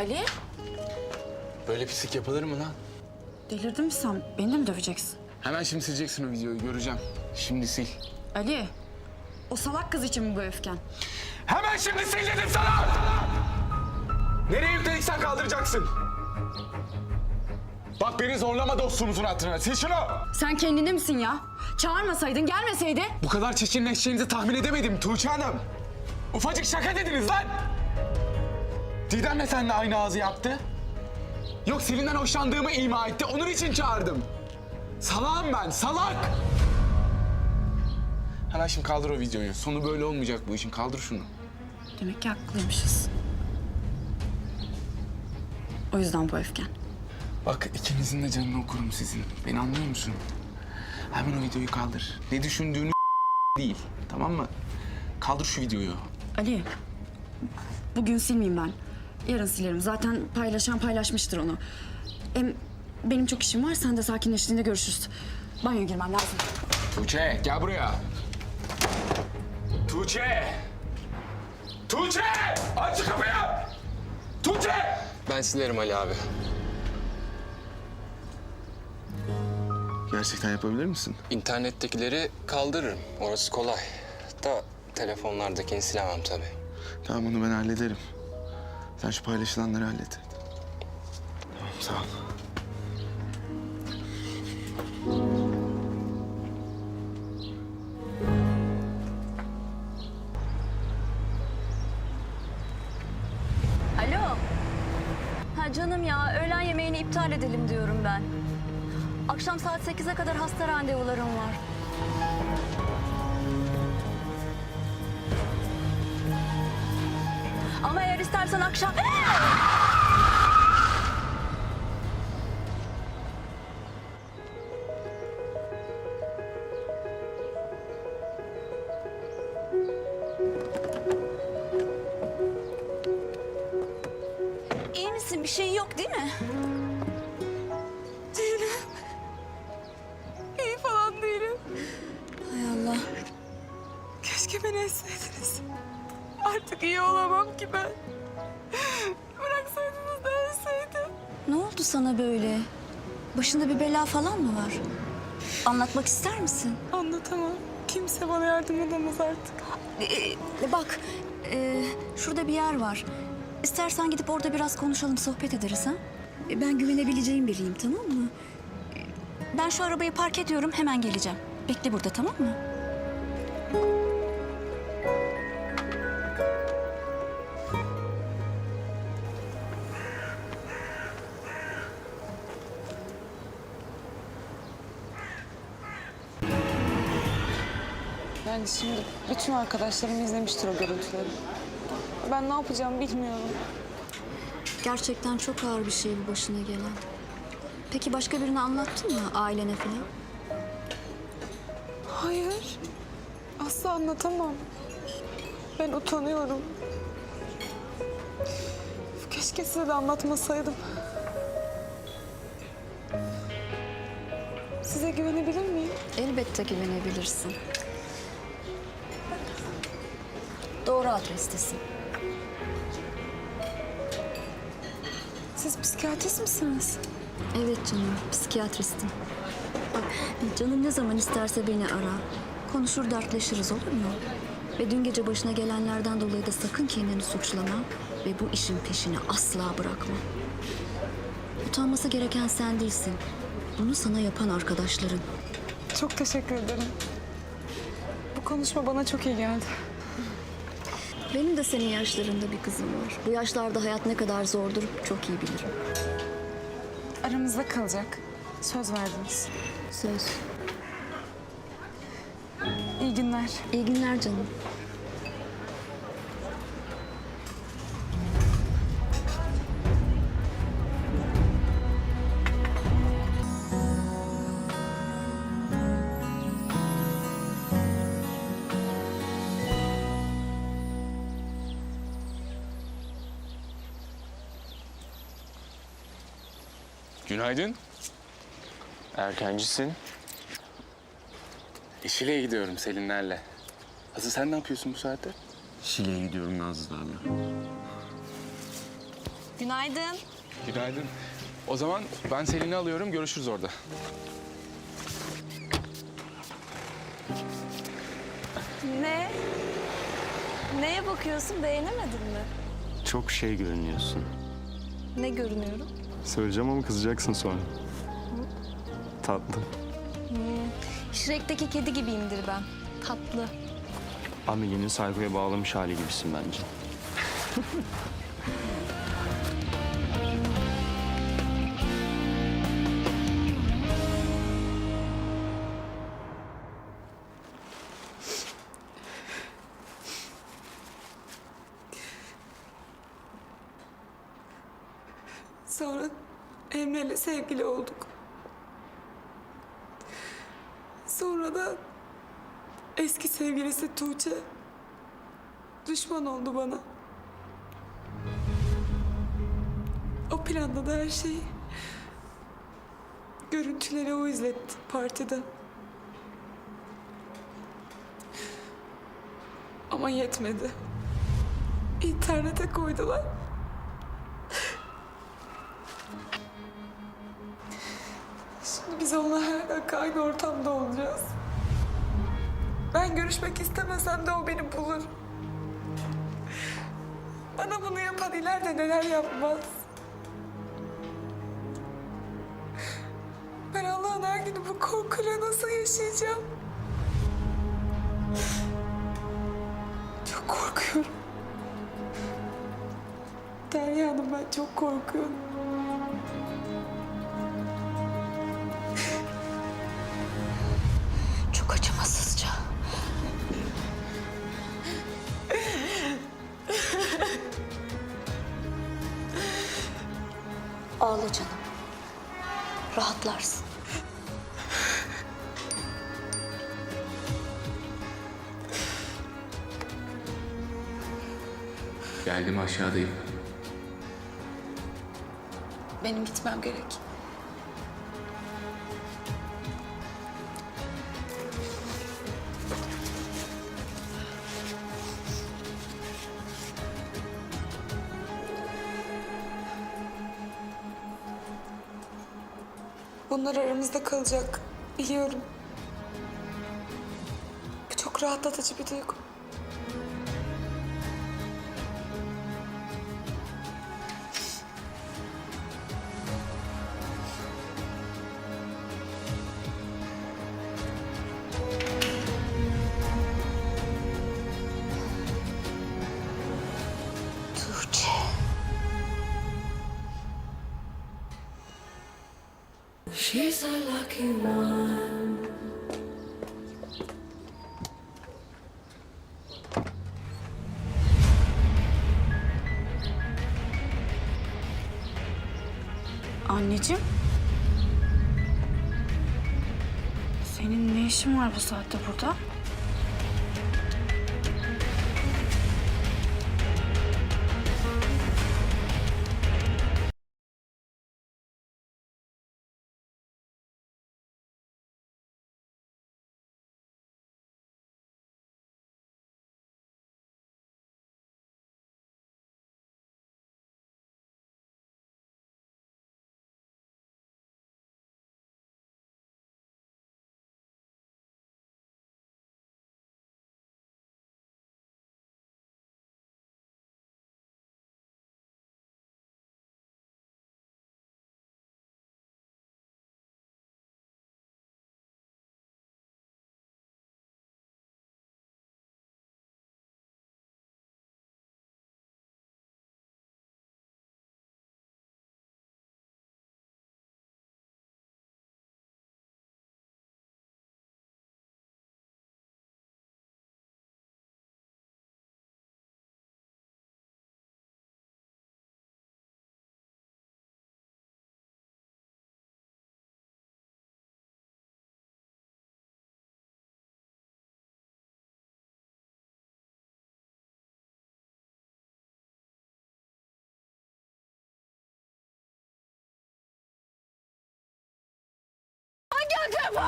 Ali, Böyle pislik yapılır mı lan? delirdin mi sen? Beni de mi döveceksin? Hemen şimdi sileceksin o videoyu göreceğim. Şimdi sil. Ali, o salak kız için mi bu öfken? Hemen şimdi sil dedim sana! Nereye yüklediksen kaldıracaksın. Bak beni zorlama dostumuzun hatırına. Sil şunu! Sen kendinde misin ya? Çağırmasaydın, gelmeseydi. Bu kadar çirkinleşeceğinizi tahmin edemedim Tuğçe Hanım. Ufacık şaka dediniz lan. Didem de seninle aynı ağzı yaptı. Yok Selin'den hoşlandığımı ima etti. Onun için çağırdım. Salağım ben, salak. Hemen şimdi kaldır o videoyu. Sonu böyle olmayacak bu işin. Kaldır şunu. Demek ki haklıymışız. O yüzden bu öfken. Bak ikinizin de canını okurum sizin. Beni anlıyor musun? Hemen o videoyu kaldır. Ne düşündüğünü değil. Tamam mı? Kaldır şu videoyu. Ali, bugün silmeyeyim ben. Yarın silerim. Zaten paylaşan paylaşmıştır onu. Hem benim çok işim var. Sen de sakinleştiğinde görüşürüz. Banyoya girmem lazım. Tuğçe gel buraya. Tuğçe! Tuğçe! Aç şu kapıyı! Tuğçe! Ben silerim Ali abi. Gerçekten yapabilir misin? İnternettekileri kaldırırım. Orası kolay. Da telefonlardakini silemem tabii. Tamam onu ben hallederim. Sen şu paylaşılanları hallet. Tamam sağ ol. Alo. Ha canım ya öğlen yemeğini iptal edelim diyorum ben. Akşam saat 8'e kadar hasta randevularım var. İstersen akşam... İyi misin? Bir şey yok değil mi? Değilim. İyi falan değilim. Hay Allah. Keşke beni etseydiniz. Artık iyi olamam ki ben. Oldu sana böyle? Başında bir bela falan mı var? Anlatmak ister misin? Anlatamam. Kimse bana yardım edemez artık. Ee, bak, e, şurada bir yer var. İstersen gidip orada biraz konuşalım, sohbet ederiz ha? E, Ben güvenebileceğim biriyim, tamam mı? E, Ben şu arabayı park ediyorum, hemen geleceğim. Bekle burada, tamam mı? Yani şimdi bütün arkadaşlarım izlemiştir o görüntüleri. Ben ne yapacağımı bilmiyorum. Gerçekten çok ağır bir şey bu başına gelen. Peki başka birine anlattın mı, ailene falan? Hayır. Asla anlatamam. Ben utanıyorum. Keşke size de anlatmasaydım. Size güvenebilir miyim? Elbette güvenebilirsin. Doğru adrestesin. Siz psikiyatrist misiniz? Evet canım, psikiyatristim. Bak, canın ne zaman isterse beni ara. Konuşur dertleşiriz olur mu? Ve dün gece başına gelenlerden dolayı da sakın kendini suçlama ve bu işin peşini asla bırakma. Utanması gereken sen değilsin. Bunu sana yapan arkadaşların. Çok teşekkür ederim. Bu konuşma bana çok iyi geldi. Benim de senin yaşlarında bir kızım var. Bu yaşlarda hayat ne kadar zordur çok iyi bilirim. Aramızda kalacak. Söz verdiniz. Söz. İyi günler. İyi günler canım. Günaydın. Erkencisin. İşile'ye gidiyorum Selinlerle. Asıl sen ne yapıyorsun bu saatte? Şile'ye gidiyorum Nazlılarla. Günaydın. Günaydın. O zaman ben Selin'i alıyorum. Görüşürüz orada. Ne? Neye bakıyorsun? Beğenemedin mi? Çok şey görünüyorsun. Ne görünüyorum? Söyleyeceğim ama kızacaksın sonra. Tatlım. Shrek'teki kedi gibiyimdir ben. Tatlı. Amelie'nin Sayko'ya bağlamış hali gibisin bence. Sonra Emre'yle sevgili olduk. Sonra da eski sevgilisi Tuğçe düşman oldu bana. O planda da her şeyi görüntüleri o izletti partide. Ama yetmedi. İnternete koydular. Şimdi biz onunla her dakika aynı ortamda olacağız. Ben görüşmek istemesem de o beni bulur. Bana bunu yapan ileride neler yapmaz. Ben Allah'ın her günü bu korkuyla nasıl yaşayacağım? Çok korkuyorum. Derya Hanım ben çok korkuyorum. Aşağıdayım. Benim gitmem gerek. Bunlar aramızda kalacak. Biliyorum. Bu çok rahatlatıcı bir duygu. Anneciğim. Senin ne işin var bu saatte burada?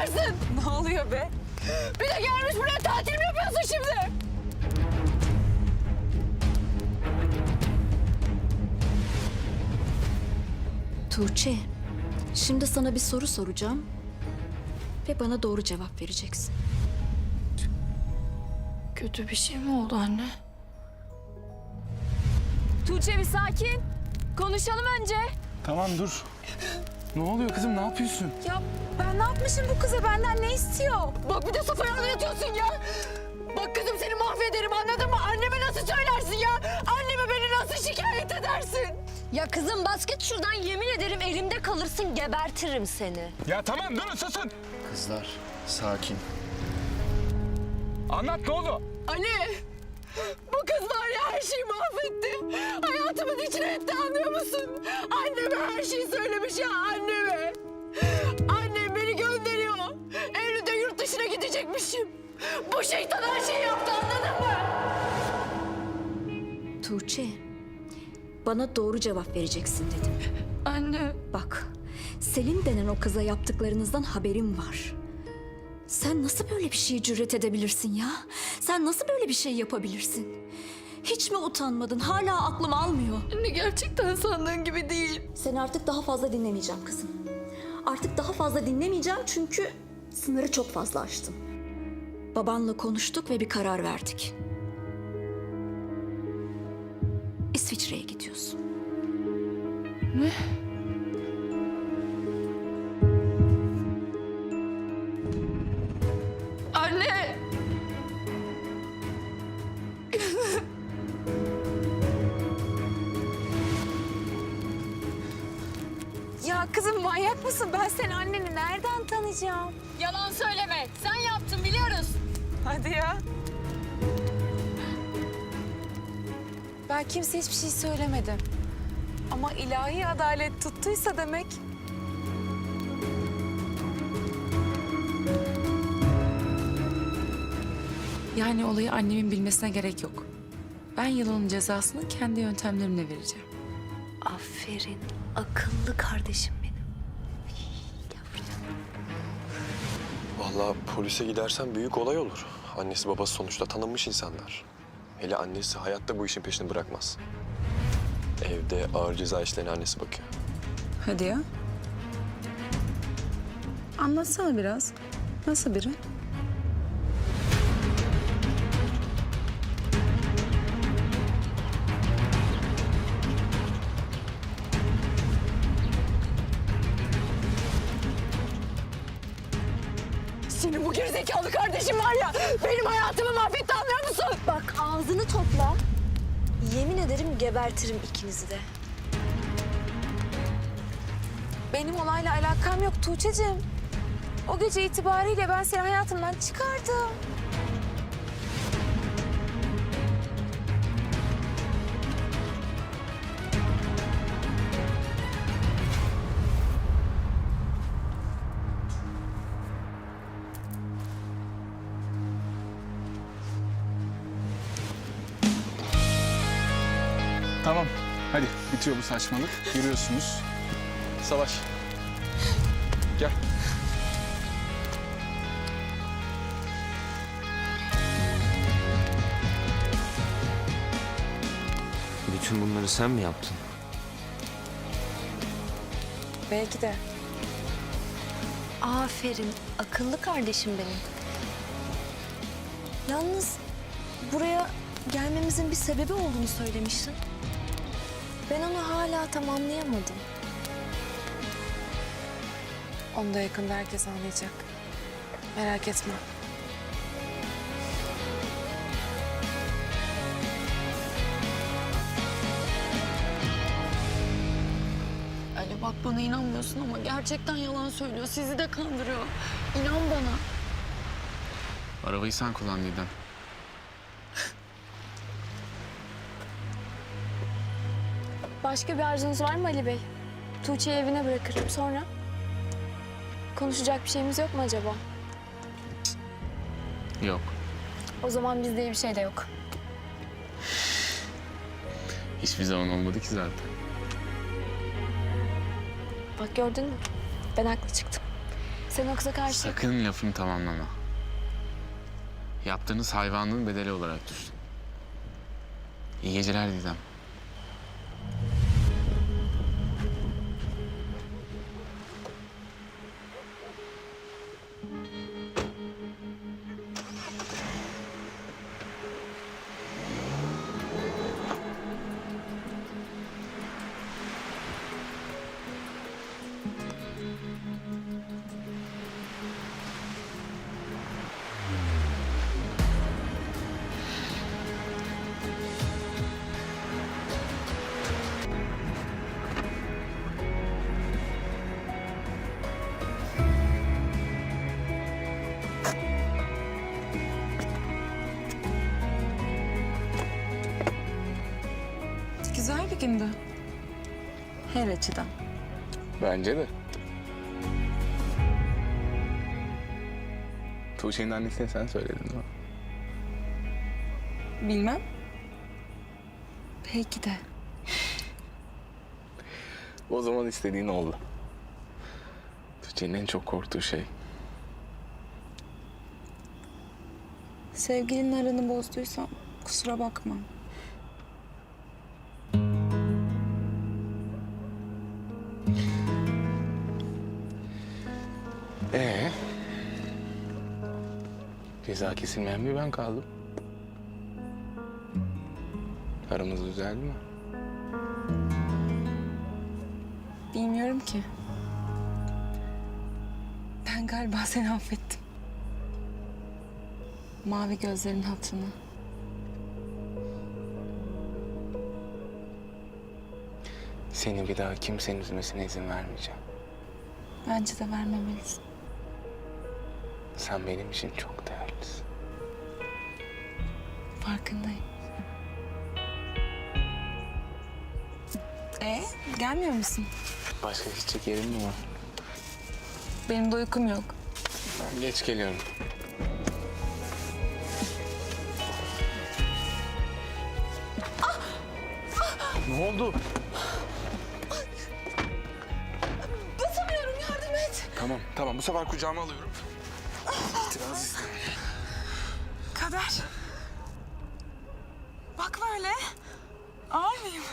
Ne oluyor be? Bir de gelmiş buraya tatil mi yapıyorsun şimdi? Tuğçe, şimdi sana bir soru soracağım ve bana doğru cevap vereceksin. Kötü bir şey mi oldu anne? Tuğçe bir sakin. Konuşalım önce. Tamam dur. Ne oluyor kızım ne yapıyorsun? Ya ben ne yapmışım bu kıza benden ne istiyor? Bak bir de sopayı anlatıyorsun ya. Bak kızım seni mahvederim anladın mı? Anneme nasıl söylersin ya? Anneme beni nasıl şikayet edersin? Ya kızım bas git şuradan yemin ederim elimde kalırsın gebertirim seni. Ya tamam durun susun. Kızlar sakin. Anlat ne oldu? Ali! Bu kız var ya her şeyi mahvetti. Hayatımın içine etti anlıyor musun? Anneme her şeyi söylemiş ya anneme. Gidecekmişim. Bu şeytan her şeyi yaptı anladın mı? Tuğçe, bana doğru cevap vereceksin dedim. Anne. Bak, Selin denen o kıza yaptıklarınızdan haberim var. Sen nasıl böyle bir şeye cüret edebilirsin ya? Sen nasıl böyle bir şey yapabilirsin? Hiç mi utanmadın? Hala aklım almıyor. Anne gerçekten sandığın gibi değil. Seni artık daha fazla dinlemeyeceğim kızım. Artık daha fazla dinlemeyeceğim çünkü sınırı çok fazla aştın. Babanla konuştuk ve bir karar verdik. İsviçre'ye gidiyorsun. Anne. Ya kızım manyak mısın? Ben senin anneni nereden tanıyacağım? Yalan söyleme. Sen yaptın biliyoruz. Hadi ya. Ben kimseye hiçbir şey söylemedim. Ama ilahi adalet tuttuysa demek... Yani olayı annemin bilmesine gerek yok. Ben yılanın cezasını kendi yöntemlerimle vereceğim. Aferin. Akıllı kardeşim Vallahi polise gidersen büyük olay olur. Annesi babası sonuçta tanınmış insanlar. Hele annesi hayatta bu işin peşini bırakmaz. Evde ağır ceza işlerine annesi bakıyor. Hadi ya. Anlatsana biraz. Nasıl biri? Kardeşin var ya, benim hayatımı mahvetti anlıyor musun? Bak ağzını topla. Yemin ederim gebertirim ikinizi de. Benim olayla alakam yok Tuğçe'cim. O gece itibariyle ben seni hayatımdan çıkardım. Hadi bitiyor bu saçmalık. Yürüyorsunuz. Savaş. Gel. Bütün bunları sen mi yaptın? Belki de. Aferin. Akıllı kardeşim benim. Yalnız buraya gelmemizin bir sebebi olduğunu söylemiştin. Ben onu hala tamamlayamadım. Onu da yakında herkes anlayacak. Merak etme. Ali bak bana inanmıyorsun ama gerçekten yalan söylüyor. Sizi de kandırıyor. İnan bana. Arabayı sen kullan Didem. Başka bir arzunuz var mı Ali Bey? Tuğçe'yi evine bırakırım. Sonra? Konuşacak bir şeyimiz yok mu acaba? Yok. O zaman bizde iyi bir şey de yok. Hiçbir zaman olmadı ki zaten. Bak gördün mü? Ben haklı çıktım. Sen o kıza karşı... Sakın lafını tamamlama. Yaptığınız hayvanlığın bedeli olarak düşün. İyi geceler Didem. Gündü. Her açıdan. Bence de. Tuğçe'nin annesine sen söyledin mi? Bilmem. Belki de. O zaman istediğin oldu. Tuğçe'nin en çok korktuğu şey. Sevgilinin aranı bozduysam kusura bakma. Ee? Ceza kesilmeyen bir ben kaldım. Aramız düzeldi mi? Bilmiyorum ki. Ben galiba seni affettim. Mavi gözlerin hatırına. Seni bir daha kimsenin üzmesine izin vermeyeceğim. Bence de vermemelisin. Sen benim için çok değerlisin. Farkındayım. E gelmiyor musun? Başka gidecek yerin mi var? Benim de uykum yok. Ben geç geliyorum. Ne oldu? Basamıyorum yardım et. Tamam, tamam. Bu sefer kucağıma alıyorum. beraber. Bak böyle. Ağır mıyım?